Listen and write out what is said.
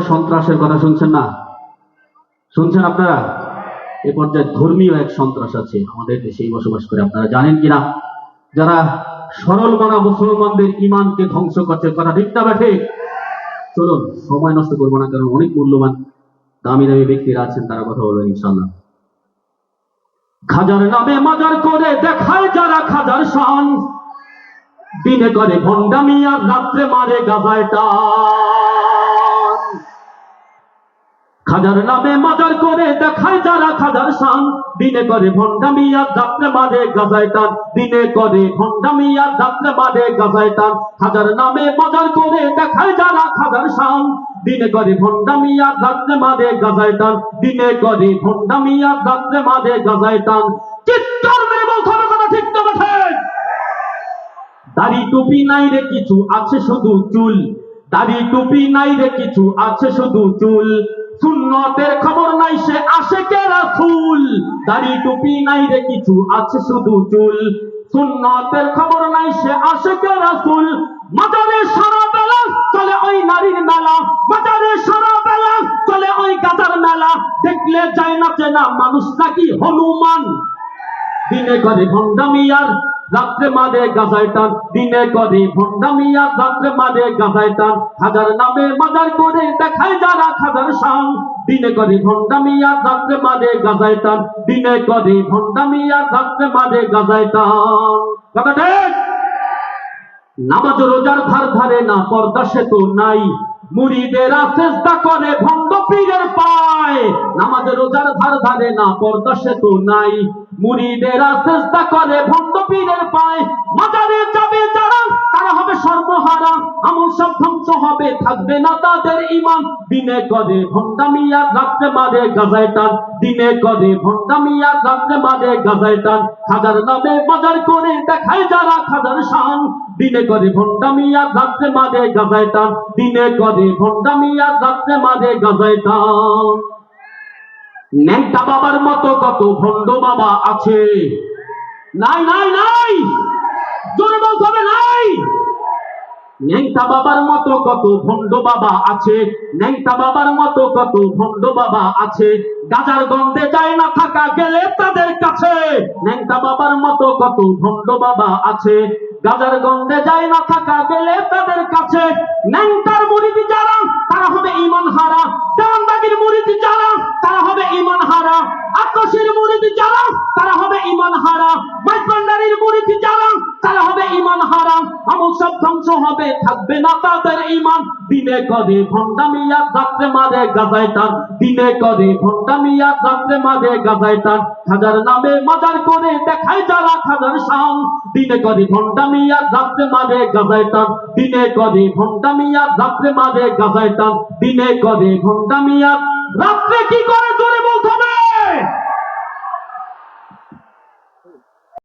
সন্ত্রাসের কথা শুনছেন না? শুনছেন আপনারা? এ পর্যায়ে ধর্মীয় এক সন্ত্রাস আছে আমাদের দেশেই বসবাস করে, আপনারা জানেন কিনা? যারা সরল মানা মুসলমানদের ইমানকে ধ্বংস করছে, কথা ঠিক না ব্যাঠে চলুন, সময় নষ্ট করব না, কারণ অনেক মূল্যবান, দামি দামি ব্যক্তিরা আছেন, তারা কথা বলবেন ইনশাল্লাহ খাজার নামে মাজার করে দেখায় যারা খাজার শান। দিনে করে ভণ্ডামি আর রাত্রে মারে গাজায় টান। খাজার নামে মাজার করে দেখায় যারা খাজার শান। দিনে করে ভণ্ডামি আর রাত্রে মারে গাজায় টান। দিনে করে ভণ্ডামি আর রাত্রে মারে গাজায় টান। খাজার নামে মাজার করে দেখায় যারা খাজার শান। দিনে করে ভণ্ডামি আর রাত্রে মারে গাজায় টান। দিনে করে ভণ্ডামি আর রাত্রে মারে গাজায় টান। চিৎকার মেরে বলতে কথা ঠিক বেঠে দাড়ি টুপি নাই রে কিছু আছে শুধু চুল। দাড়ি টুপি নাই রে কিছু আছে শুধু চুল। সুন্নতের খবর নাই, সে আসে কে রাসূল। দাড়ি টুপি নাই রে কিছু, আছে শুধু চুল। সুন্নতের খবর নাই, সে আসে কে রাসূল। মাজারে সারা বেলা চলে ওই নারীর মেলা। মাজারে সারা বেলা চলে ওই গাজার মেলা। দেখলে যায় না চেনা মানুষ নাকি হনুমান। দিনে করে ভণ্ডামি আর রাত্রে মাদে গাজায় টান, দিনে করে ভণ্ডামি আর রাত্রে মাদে গাজায় টান। হাজার নামে মাজার করে দেখায় যারা খাজার শান। দিনে করে ভণ্ডামি আর রাত্রে মাদে গাজায় টান, দিনে করে ভণ্ডামি আর রাত্রে মাদে গাজায় টান। কথা ঠিক? নামাজ রোজার ধার ধারে না পর্দা সে তো নাই। মুড়িদেরা চেষ্টা করে ভণ্ড পীরের পায়। নামাজ রোজার ধার ধারে না পর্দা সে তো নাই। মুড়িদেরা চেষ্টা করে ভণ্ড পীরের পায়। মাজারে যাবে যারা, তারা হবে সর্বহারা। আমল সব ধ্বংস হবে, থাকবে না তাদের ইমান দিনে করে ভণ্ডামি আর রাত্রে মারে গাজায় দিনে করে ভণ্ডামি আর রাত্রে মারে খাজার নামে বাজার করে দেখায় যারা খাজার শান। দিনে করে ভণ্ডামি আর রাত্রে মারে দিনে করে ভণ্ডামি আর রাত্রে মারে ন্যাংটা বাবার কত ভণ্ড বাবা আছে। নাই নাই নাই! জোরে বলতে হবে নাই! ন্যাংটা বাবার কত ভণ্ড বাবা আছে। ন্যাংটা বাবার কত ভণ্ড বাবা আছে। গাজার গন্ধে যায় না থাকা গেলে তাদের কাছে। ন্যাংটা বাবার মতো কত ভণ্ড বাবা আছে। গাজার গন্ধে যায় না থাকা গেলে তাদের কাছে। ন্যাংটার মুরিদি যারা, তারা ইমান হারা মাইকন্ডারির মুরিদি যারা, তারা হবে ইমান হারা আমল সব ধ্বংস হবে, থাকবে না তাদের ইমান। দিনে করে ভণ্ডামিয়া রাত্রে মারে গাজায় টান দিনে করে ভণ্ডামিয়া রাত্রে মারে গাজায় টান হাজার নামে মাজার করে দেখায় যারা খাজার শান। দিনে করে ভণ্ডামিয়া রাত্রে মারে গাজায় টান দিনে করে ভণ্ডামিয়া রাত্রে মারে গাজায় টান দিনে করে ভণ্ডামিয়া রাত্রে কি করে